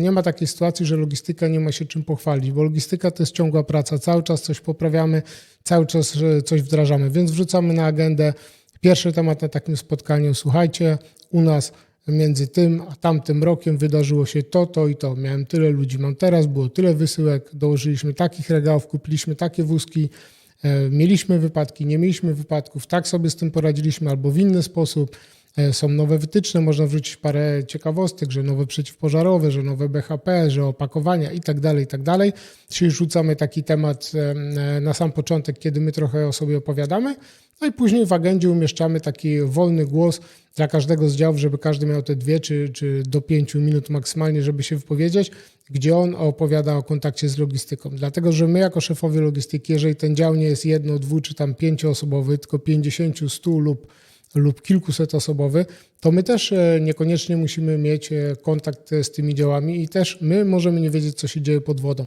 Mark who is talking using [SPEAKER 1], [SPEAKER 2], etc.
[SPEAKER 1] Nie ma takiej sytuacji, że logistyka nie ma się czym pochwalić, bo logistyka to jest ciągła praca, cały czas coś poprawiamy, cały czas e, coś wdrażamy, więc wrzucamy na agendę pierwszy temat na takim spotkaniu. Słuchajcie, u nas między tym a tamtym rokiem wydarzyło się to, to i to. Miałem tyle ludzi, mam teraz, było tyle wysyłek, dołożyliśmy takich regałów, kupiliśmy takie wózki, e, mieliśmy wypadki, nie mieliśmy wypadków, tak sobie z tym poradziliśmy albo w inny sposób. E, Są nowe wytyczne, można wrzucić parę ciekawostek, że nowe przeciwpożarowe, że nowe BHP, że opakowania i tak dalej, i tak dalej. Czyli rzucamy taki temat e, na sam początek, kiedy my trochę o sobie opowiadamy, no i później w agendzie umieszczamy taki wolny głos dla każdego z działów, żeby każdy miał te dwie czy, czy do pięciu minut maksymalnie, żeby się wypowiedzieć, gdzie on opowiada o kontakcie z logistyką. Dlatego, że my jako szefowie logistyki, jeżeli ten dział nie jest jedno, dwu czy tam pięcioosobowy, tylko 50, 100 lub lub kilkusetosobowy, to my też e, niekoniecznie musimy mieć e, kontakt e, z tymi działami i też my możemy nie wiedzieć, co się dzieje pod wodą.